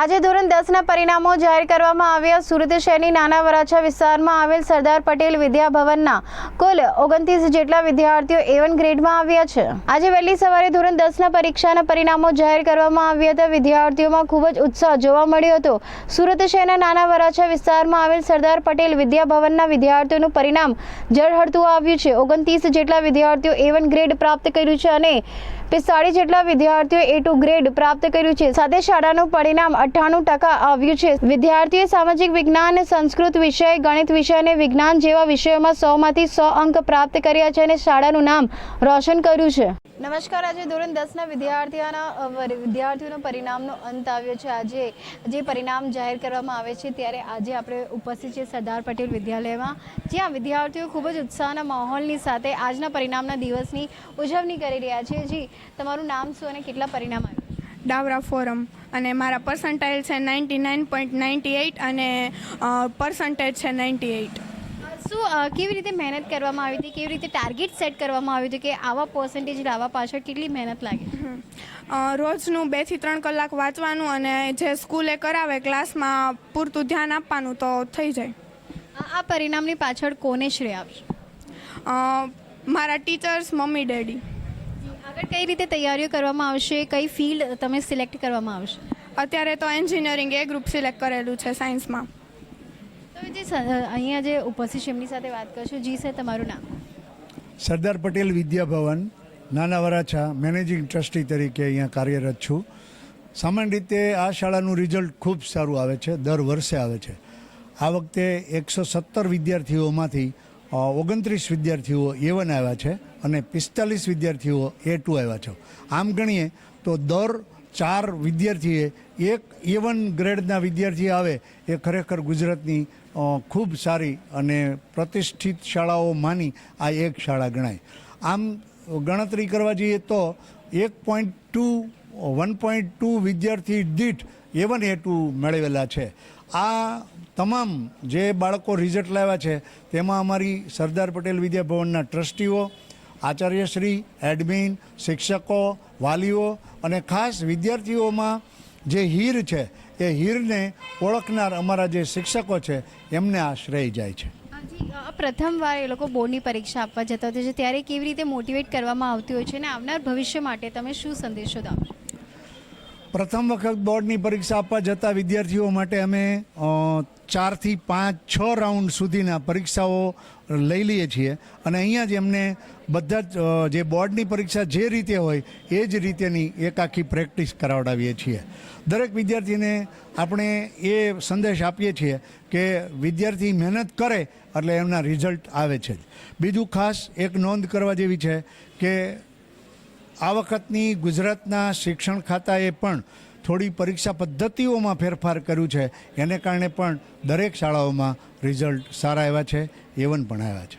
આજે ધોરણ દસના પરિણામો જાહેર કરવામાં આવ્યા. સુરત શહેરની નાના વરાછા વિસ્તારમાં આવેલ સરદાર પટેલ વિદ્યાભવનના કુલ ઓગણત્રીસ જેટલા વિદ્યાર્થીઓ એવન ગ્રેડમાં આવ્યા છે. આજે વહેલી સવારે ધોરણ દસના પરીક્ષાના પરિણામો જાહેર કરવામાં આવ્યા હતા. વિદ્યાર્થીઓમાં ખૂબ જ ઉત્સાહ જોવા મળ્યો હતો. સુરત શહેરના નાના વરાછા વિસ્તારમાં આવેલ સરદાર પટેલ વિદ્યાભવનના વિદ્યાર્થીઓનું પરિણામ જળહળતું આવ્યું છે. ઓગણત્રીસ જેટલા વિદ્યાર્થીઓ એવન ગ્રેડ પ્રાપ્ત કર્યું છે અને પિસ્તાળીસ જેટલા વિદ્યાર્થીઓ એ ટુ ગ્રેડ પ્રાપ્ત કર્યું છે. સાથે શાળાનું પરિણામ અઠ્ઠાણું ટકા આવ્યું છે. વિદ્યાર્થીઓએ સામાજિક વિજ્ઞાન, સંસ્કૃત વિષય, ગણિત વિષય અને વિજ્ઞાન જેવા વિષયોમાં સોમાંથી સો અંક પ્રાપ્ત કર્યા છે અને શાળાનું નામ રોશન કર્યું છે. નમસ્કાર, આજે ધોરણ દસના વિદ્યાર્થીઓના વિદ્યાર્થીઓનો પરિણામનો અંત આવ્યો છે. આજે જે પરિણામ જાહેર કરવામાં આવે છે ત્યારે આજે આપણે ઉપસ્થિત છે સરદાર પટેલ વિદ્યાલયમાં, જ્યાં વિદ્યાર્થીઓ ખૂબ જ ઉત્સાહના માહોલની સાથે આજના પરિણામના દિવસની ઉજવણી કરી રહ્યા છે. જી, તમારું નામ શું અને કેટલા પરિણામ આવ્યા? ડાવરા ફોરમ. અને મારા પર્સન્ટાઇલ છે ninety nine point ninety eight અને પર્સન્ટેજ છે નાઇન્ટી એઇટ શું કેવી રીતે મહેનત કરવામાં આવી હતી? કેવી રીતે ટાર્ગેટ સેટ કરવામાં આવ્યું હતું કે આવા પર્સન્ટેજ લાવવા પાછળ કેટલી મહેનત લાગે? રોજનું બેથી ત્રણ કલાક વાંચવાનું અને જે સ્કૂલે કરાવે ક્લાસમાં પૂરતું ધ્યાન આપવાનું તો થઈ જાય. આ આ પરિણામની પાછળ કોને શ્રેય આપશે મારા ટીચર્સ મમ્મી ડેડી. આગળ કઈ રીતે તૈયારીઓ કરવામાં આવશે? કઈ ફિલ્ડ તમે સિલેક્ટ કરવામાં આવશે? અત્યારે તો એન્જિનિયરિંગ એ ગ્રુપ સિલેક્ટ કરેલું છે સાયન્સમાં તો જે અહીંયા જે ઉપસ્થિત છે એમની સાથે વાત કરશું. જી સર તમારું નામ? સરદાર પટેલ વિદ્યાભવન નાના વરાછા મેનેજિંગ ટ્રસ્ટી તરીકે અહીંયા કાર્યરત છું. સામાન્ય રીતે આ શાળાનું રિઝલ્ટ ખૂબ સારું આવે છે દર વર્ષે આવે છે. આ વખતે એકસો સત્તર વિદ્યાર્થીઓમાંથી ઓગણત્રીસ વિદ્યાર્થીઓ એ વન આવ્યા છે અને પિસ્તાલીસ વિદ્યાર્થીઓ એ ટુ આવ્યા છે. આમ ગણીએ તો દર ચાર વિદ્યાર્થીએ એક એ વન ગ્રેડના વિદ્યાર્થી આવે, એ ખરેખર ગુજરાતની ખૂબ સારી અને પ્રતિષ્ઠિત શાળાઓ માની આ એક શાળા ગણાય. આમ ગણતરી કરવા જઈએ તો એક point two one point two વિદ્યાર્થી દીઠ એ વન એ ટુ મેળવેલા છે. આ તમામ જે બાળકો રિઝલ્ટ લાવ્યા છે તેમાં અમારી સરદાર પટેલ વિદ્યાભવનના ટ્રસ્ટીઓ આચાર્યશ્રી એડમિન શિક્ષકો વાલીઓ અને ખાસ વિદ્યાર્થીઓમાં જે હીર છે એ હીરને ઓળખનાર અમારા જે શિક્ષકો છે એમને આ શ્રેય જાય છે. જી અ, પ્રથમવાર એ લોકો બોર્ડની પરીક્ષા આપવા જતા હોય છે ત્યારે કેવી રીતે મોટિવેટ કરવામાં આવતી હોય છે અને આવનાર ભવિષ્ય માટે તમે શું સંદેશો આપશો પ્રથમ વખત બોર્ડની પરીક્ષા આપવા જતા વિદ્યાર્થીઓ માટે અમે ચારથી પાંચ, છ રાઉન્ડ સુધીના પરીક્ષાઓ લઈ લઈએ છીએ. અને અહીંયા જ એમને બધા જ જે બોર્ડની પરીક્ષા જે રીતે હોય એ જ રીતેની એક આખી પ્રેક્ટિસ કરાવડાવીએ છીએ. દરેક વિદ્યાર્થીને આપણે એ સંદેશ આપીએ છીએ કે વિદ્યાર્થી મહેનત કરે એટલે એમના રિઝલ્ટ આવે છે બીજું ખાસ એક નોંધ કરવા જેવી છે કે આ વખતની ગુજરાતના શિક્ષણ ખાતાએ પણ થોડી પરીક્ષા પદ્ધતિઓમાં ફેરફાર કર્યું છે. એને કારણે પણ દરેક શાળાઓમાં રિઝલ્ટ સારા આવ્યા છે એવન પણ આવ્યા છે.